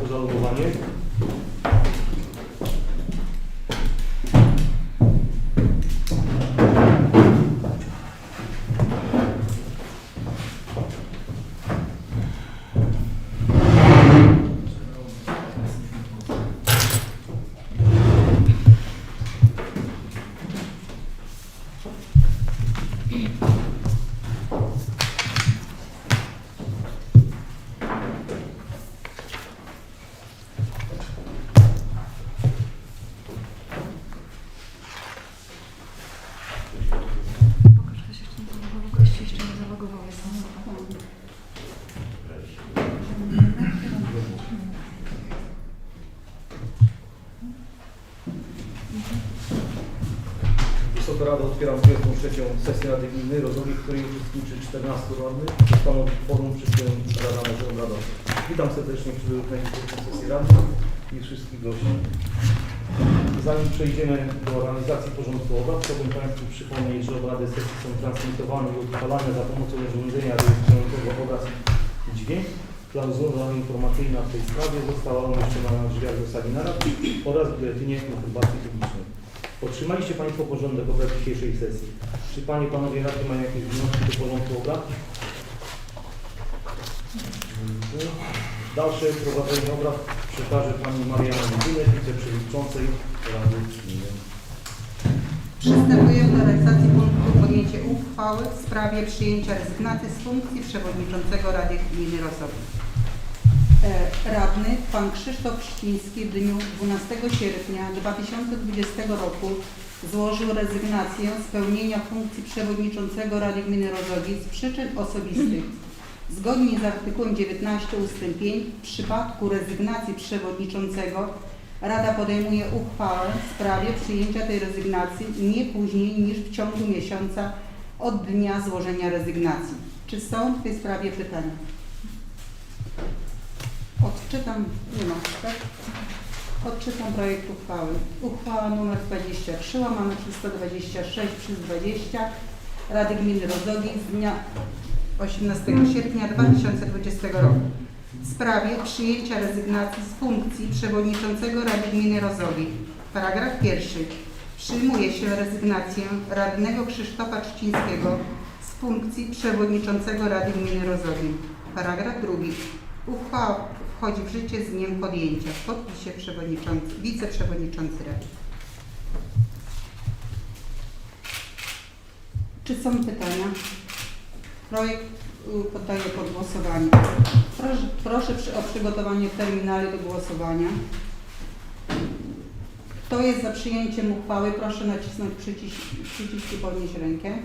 Państwu zalogowanie. Wysoka Rada otwieram 23. sesję Rady Gminy Rozowi, w której uczestniczy 14 radnych. Stanowi forum, przy którym Rada może obradować. Witam serdecznie przybyłych na dzisiejszej sesji Rady i wszystkich gości. Zanim przejdziemy do organizacji porządku obrad, chciałbym Państwu przypomnieć, że obrady sesji są transmitowane i odpalane za pomocą urządzenia rejestrującego obraz i dźwięk. Klauzula informacyjna w tej sprawie została umieszczona na drzwiach do sali narad oraz w biuletynie informacji publicznej. Otrzymaliście Państwo porządek obrad dzisiejszej sesji. Czy Panie Panowie Radni mają jakieś wnioski do porządku obrad? Dalsze prowadzenie obrad przekaże Pani Mariana Mitynek, wiceprzewodniczącej Rady Gminy. Przystępujemy do realizacji punktu podjęcie uchwały w sprawie przyjęcia rezygnacji z funkcji przewodniczącego Rady Gminy Rozowi. E, Radny pan Krzysztof Szczyński w dniu 12 sierpnia 2020 roku złożył rezygnację z pełnienia funkcji przewodniczącego Rady Gminy Rozowi z przyczyn osobistych. Zgodnie z artykułem 19 ust. 5 w przypadku rezygnacji przewodniczącego Rada podejmuje uchwałę w sprawie przyjęcia tej rezygnacji nie później niż w ciągu miesiąca od dnia złożenia rezygnacji. Czy są w tej sprawie pytania? Odczytam, nie ma, tak? Odczytam projekt uchwały. Uchwała nr 23 łamane przez 126 przez 20 Rady Gminy Rozogi z dnia 18 sierpnia 2020 roku w sprawie przyjęcia rezygnacji z funkcji przewodniczącego Rady Gminy Rozogi. Paragraf pierwszy. Przyjmuje się rezygnację radnego Krzysztofa Trzcińskiego z funkcji przewodniczącego Rady Gminy Rozogi. Paragraf drugi. Uchwała wchodzi w życie z dniem podjęcia. W podpisie przewodniczący, wiceprzewodniczący Rady. Czy są pytania? Projekt y, poddaję pod głosowanie. Proszę, proszę o przygotowanie terminali do głosowania. Kto jest za przyjęciem uchwały, proszę nacisnąć przycisk, przycisk i podnieść rękę.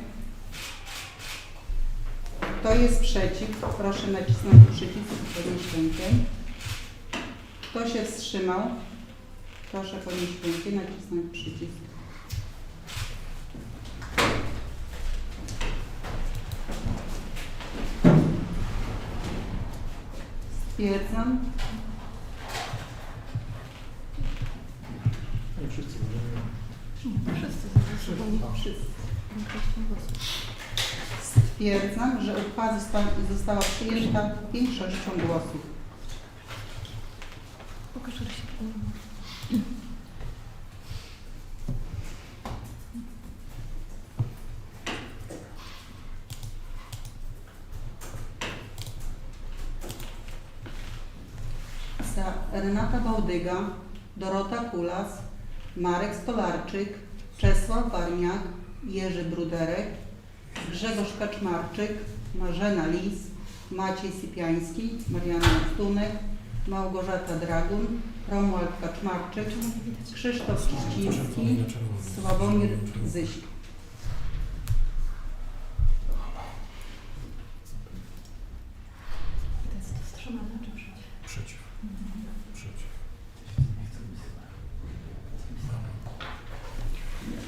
Kto jest przeciw, proszę nacisnąć przycisk i podnieść rękę. Kto się wstrzymał, proszę podnieść rękę i nacisnąć przycisk. Stwierdzam, Nie wszyscy. Wszyscy zagłosowali. Stwierdzam, że uchwała została, została przyjęta większością głosów. Pokaż, że się Renata Bałdyga, Dorota Kulas, Marek Stolarczyk, Czesław Warniak, Jerzy Bruderek, Grzegorz Kaczmarczyk, Marzena Lis, Maciej Sypiański, Marianna Stunek, Małgorzata Dragun, Romuald Kaczmarczyk, Krzysztof Trzciński, Sławomir Zyś. To jest wstrzymane czy przeciw? Przeciw. Przeciw.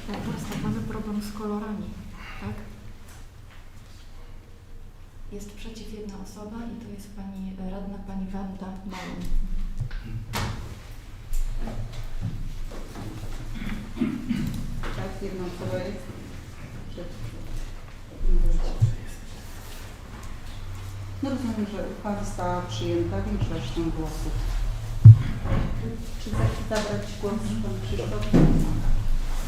Tak, teraz tak, mamy problem z kolorami, tak? Jest przeciw jedna osoba i to jest pani radna, pani Wanda Malon. Tak, jedna osoba jest. Przeciw. No rozumiem, że uchwała została przyjęta większością głosów. Czy chce zabrać głos Pan Krzysztof?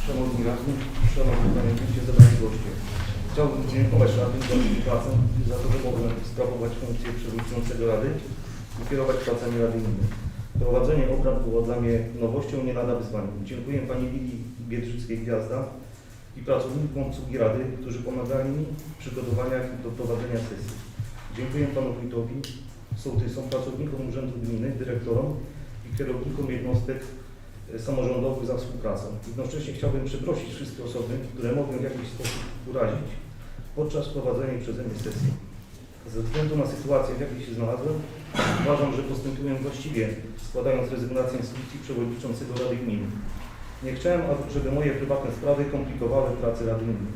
Szanowni Radni, Szanowni Panie Wójcie, zebrani goście. Chciałbym podziękować radnym za i za to, że mogłem sprawować funkcję przewodniczącego Rady i kierować pracami Rady Gminy. Prowadzenie obrad było dla mnie nowością, nie lada wyzwaniem. Dziękuję Pani Lili Biedrzyckiej-Gwiazda i pracownikom obsługi Rady, którzy pomagali mi w przygotowaniach do prowadzenia sesji. Dziękuję Panu Wójtowi, sołtysom, pracownikom Urzędu Gminy, dyrektorom i kierownikom jednostek samorządowych za współpracę. Jednocześnie chciałbym przeprosić wszystkie osoby, które mogłem w jakiś sposób urazić podczas prowadzenia przeze mnie sesji. Ze względu na sytuację, w jakiej się znalazłem, uważam, że postępuję właściwie, składając rezygnację z funkcji przewodniczącego Rady Gminy. Nie chciałem, żeby moje prywatne sprawy komplikowały pracę Rady Gminy.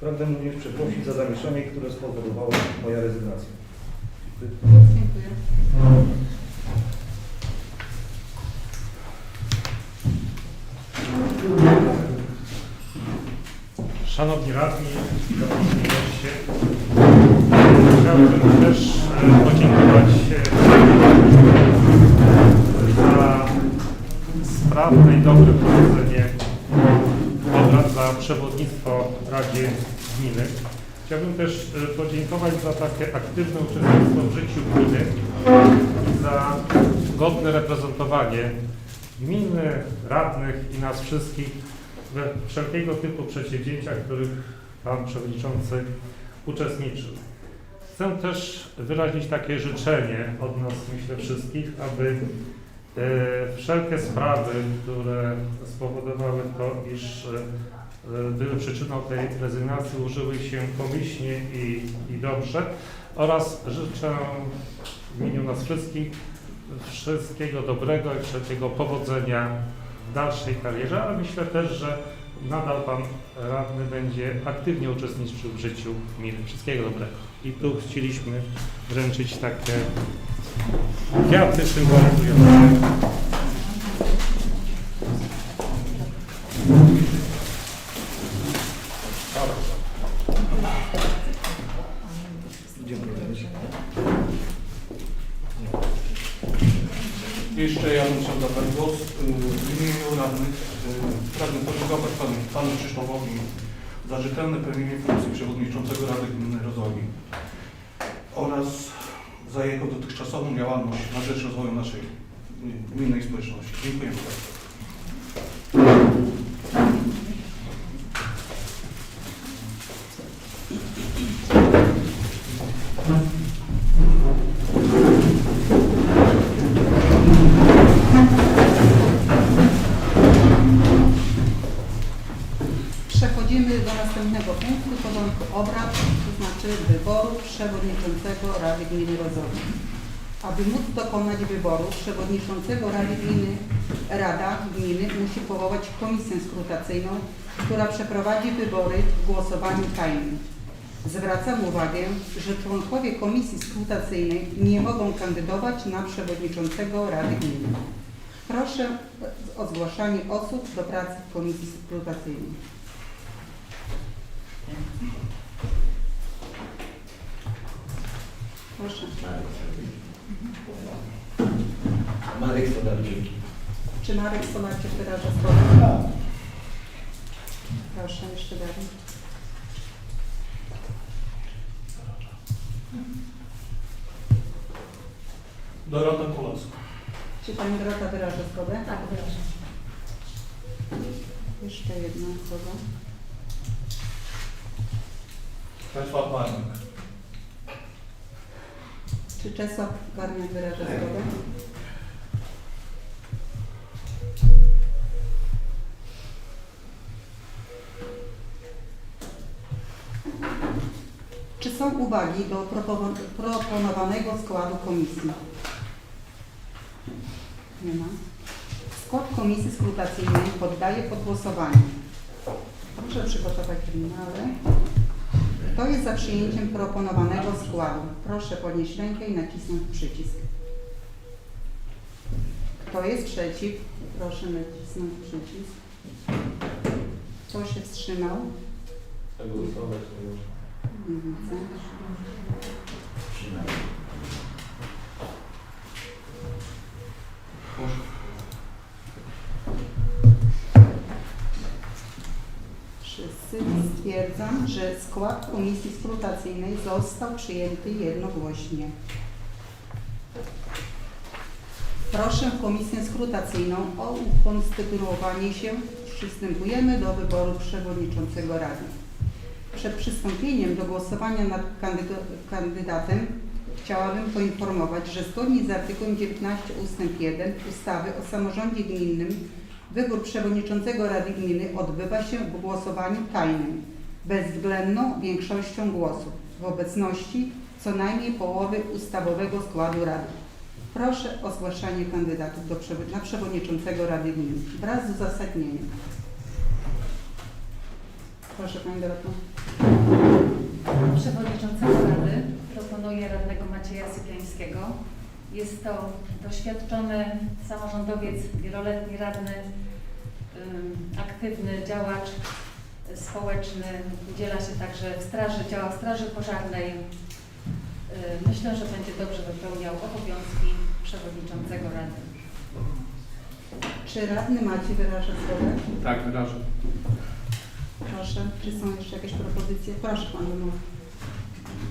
Pragnę również przeprosić za zamieszanie, które spowodowała moja rezygnacja. Dziękuję. Dziękuję. Szanowni radni, szanowni goście, chciałbym też e, podziękować e, za sprawne i dobre prowadzenie obrad, za przewodnictwo Radzie Gminy. Chciałbym też e, podziękować za takie aktywne uczestnictwo w życiu gminy i za godne reprezentowanie gminy, radnych i nas wszystkich we wszelkiego typu przedsięwzięciach, w których Pan Przewodniczący uczestniczył. Chcę też wyrazić takie życzenie od nas, myślę, wszystkich, aby e, wszelkie sprawy, które spowodowały to, iż e, były przyczyną tej rezygnacji, użyły się pomyślnie i, i dobrze oraz życzę w imieniu nas wszystkich wszystkiego dobrego i wszelkiego powodzenia dalszej karierze, ale myślę też, że nadal Pan Radny będzie aktywnie uczestniczył w życiu gminy. Wszystkiego dobrego. I tu chcieliśmy wręczyć takie kwiaty symbolizujące Jeszcze ja bym chciał zabrać głos. Y, W imieniu radnych y, pragnę podziękować panu, panu Krzysztofowi za rzetelne pełnienie funkcji przewodniczącego Rady Gminy Rozwoju oraz za jego dotychczasową działalność na rzecz rozwoju naszej y, gminnej społeczności. Dziękuję bardzo. Aby móc dokonać wyboru przewodniczącego Rady Gminy, Rada Gminy musi powołać komisję skrutacyjną, która przeprowadzi wybory w głosowaniu tajnym. Zwracam uwagę, że członkowie komisji skrutacyjnej nie mogą kandydować na przewodniczącego Rady Gminy. Proszę o zgłaszanie osób do pracy w komisji skrutacyjnej. Proszę. Marek Stolarczyk. Czy Marek Solarczyk wyraża zgodę? Proszę, jeszcze dalej. Dorota Kulaska. Czy Pani Dorota wyraża zgodę? Tak, wyrażam. Jeszcze jedna osoba. Czesław Marnik. Czy Czesław Garniak wyraża zgodę? Są uwagi do proponowanego składu komisji? Nie ma. Skład komisji skrutacyjnej poddaję pod głosowanie. Proszę przygotować terminały. Kto jest za przyjęciem proponowanego składu? Proszę podnieść rękę i nacisnąć przycisk. Kto jest przeciw? Proszę nacisnąć przycisk. Kto się wstrzymał? Nie Wszyscy stwierdzam, że skład komisji skrutacyjnej został przyjęty jednogłośnie. Proszę komisję skrutacyjną o ukonstytuowanie się. Przystępujemy do wyboru przewodniczącego Rady. Przed przystąpieniem do głosowania nad kandydatem chciałabym poinformować, że zgodnie z artykułem 19 ust. 1 ustawy o samorządzie gminnym wybór przewodniczącego Rady Gminy odbywa się w głosowaniu tajnym, bezwzględną większością głosów w obecności co najmniej połowy ustawowego składu Rady. Proszę o zgłaszanie kandydatów do na przewodniczącego Rady Gminy wraz z uzasadnieniem. Proszę Pani. Przewodniczącego Rady proponuję radnego Macieja Sypiańskiego. Jest to doświadczony samorządowiec, wieloletni radny, aktywny działacz społeczny. Udziela się także w straży, działa w straży pożarnej. Myślę, że będzie dobrze wypełniał obowiązki przewodniczącego Rady. Czy radny Maciej wyraża zgodę? Tak, wyrażę. Proszę. Czy są jeszcze jakieś propozycje? Proszę Pan Wymów.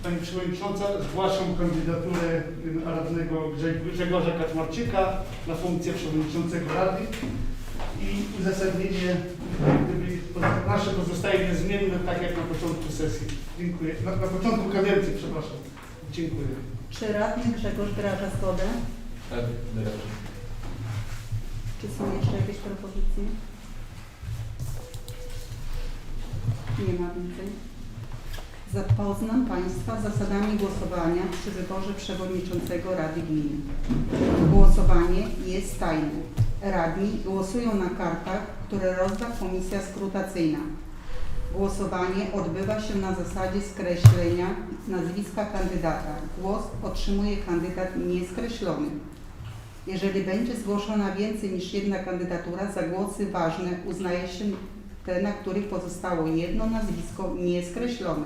Pani Przewodnicząca, zgłaszam kandydaturę radnego Grze- Grzegorza Kaczmarczyka na funkcję Przewodniczącego Rady i uzasadnienie nasze pozostaje niezmienne, tak jak na początku sesji. Dziękuję. Na, na początku kadencji, przepraszam. Dziękuję. Czy radny Grzegorz wyraża zgodę? Tak, wyrażę. Czy są jeszcze jakieś propozycje? Nie ma więcej. Zapoznam Państwa z zasadami głosowania przy wyborze przewodniczącego Rady Gminy. Głosowanie jest tajne. Radni głosują na kartach, które rozda Komisja Skrutacyjna. Głosowanie odbywa się na zasadzie skreślenia nazwiska kandydata. Głos otrzymuje kandydat nieskreślony. Jeżeli będzie zgłoszona więcej niż jedna kandydatura, za głosy ważne uznaje się te, na których pozostało jedno nazwisko nieskreślone.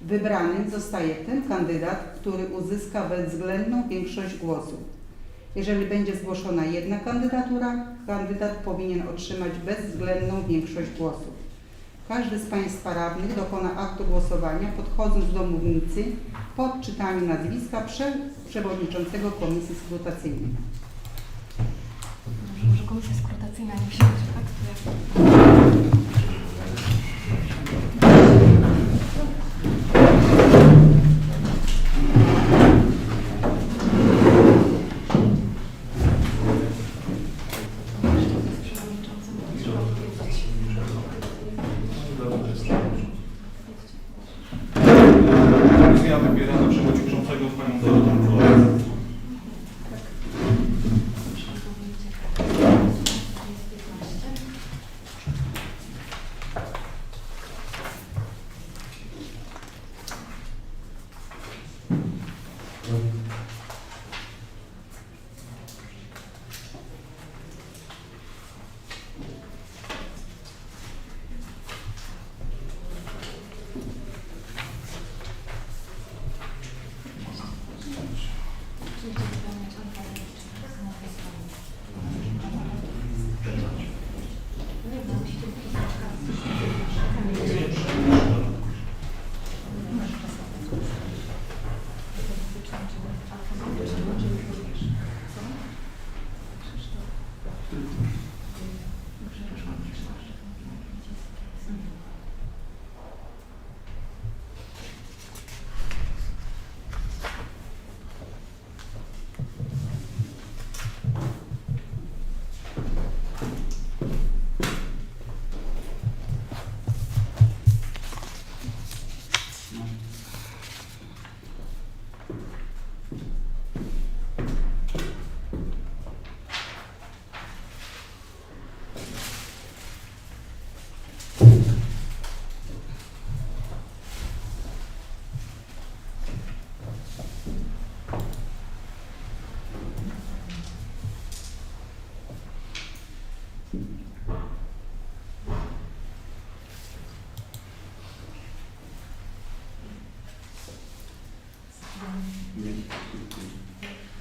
Wybranym zostaje ten kandydat, który uzyska bezwzględną większość głosów. Jeżeli będzie zgłoszona jedna kandydatura, kandydat powinien otrzymać bezwzględną większość głosów. Każdy z Państwa radnych dokona aktu głosowania podchodząc do mównicy po odczytaniu nazwiska prze przewodniczącego Komisji Skrutacyjnej. Dobrze, może komisja skrutacyjna nie wsiądzie, tak?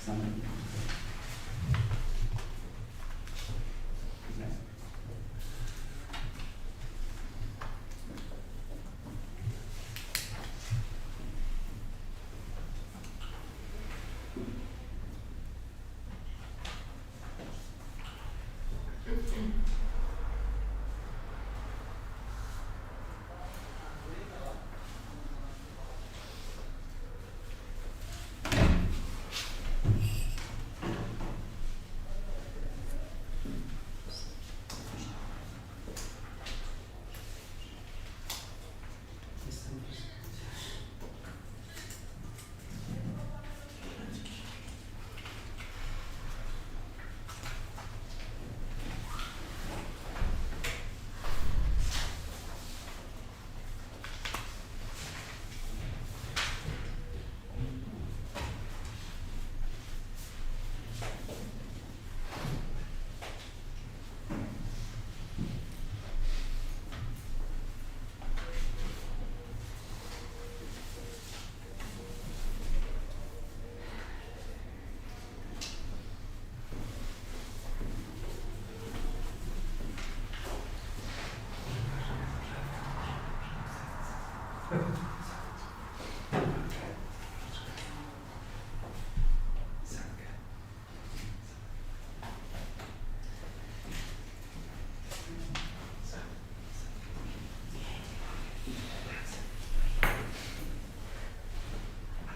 somebody.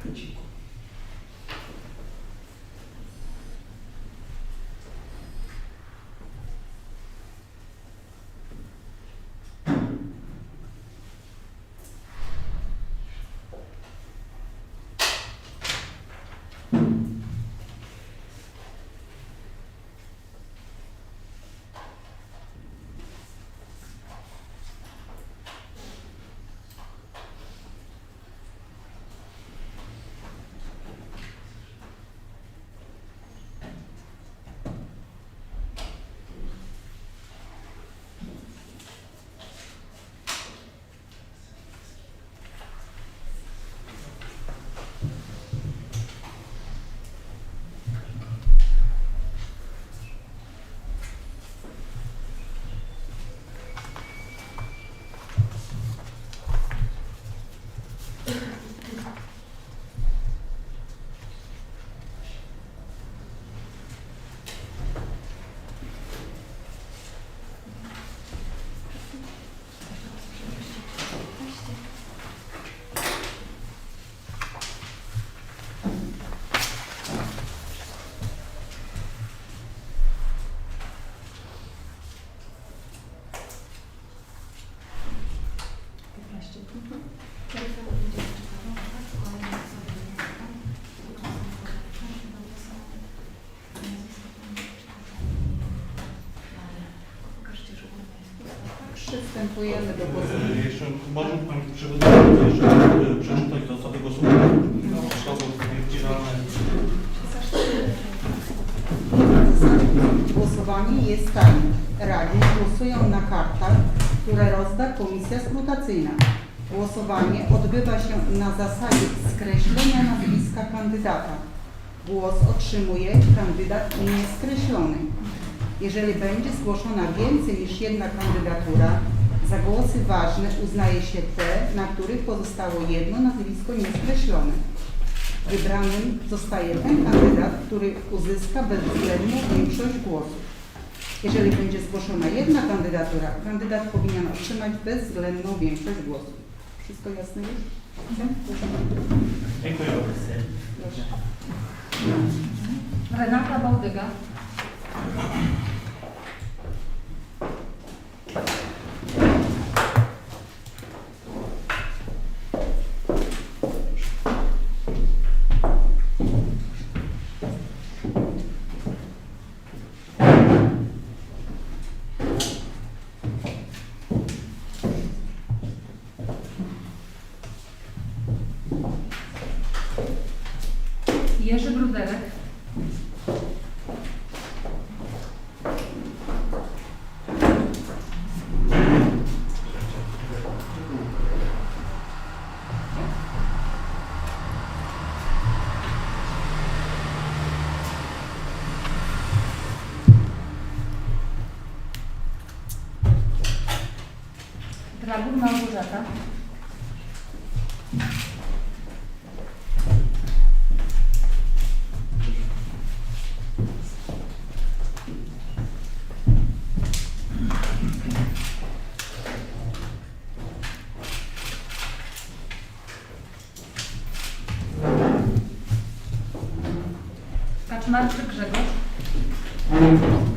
ridículo. Przystępujemy do E, głosowania. Jeszcze może Pani Przewodniczący jeszcze e, przeczytać zasady głosowania. Osoby odpowiedzialne. Głosowanie jest tajne. Radni głosują na kartach, które rozda komisja skrutacyjna. Głosowanie odbywa się na zasadzie skreślenia nazwiska kandydata. Głos otrzymuje kandydat nieskreślony. Jeżeli będzie zgłoszona więcej niż jedna kandydatura, za głosy ważne uznaje się te, na których pozostało jedno nazwisko nieskreślone. Wybranym zostaje ten kandydat, który uzyska bezwzględną większość głosów. Jeżeli będzie zgłoszona jedna kandydatura, kandydat powinien otrzymać bezwzględną większość głosów. Wszystko jasne już? Dziękuję bardzo. Proszę. Renata Bałdyga. Jerzy Bruderek. Dragul Małgorzata. Kaczmarczyk Grzegorz.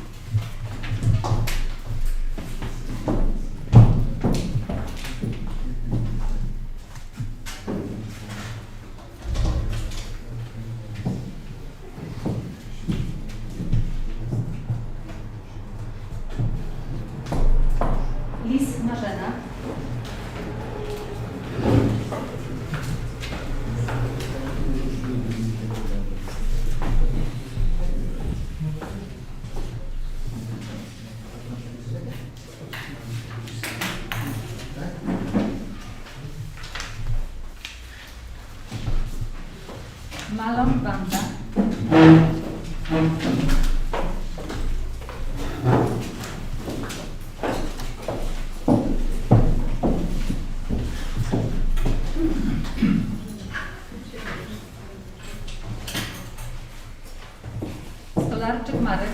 Lis Marzena. Malon Banda. Stolarczyk Marek.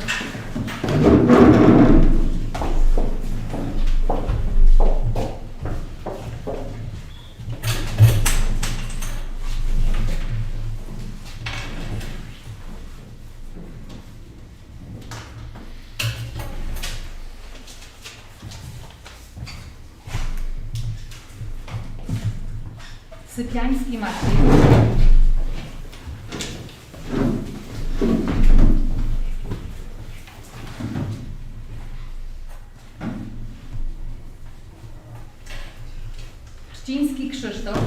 Sypiański Maciej. Czciński Krzysztof.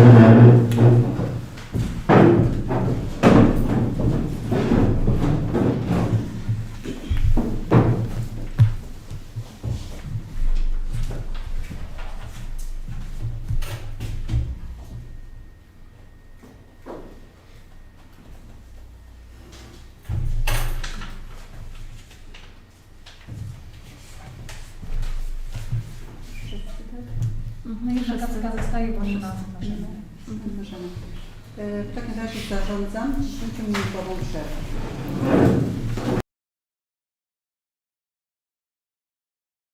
Amen.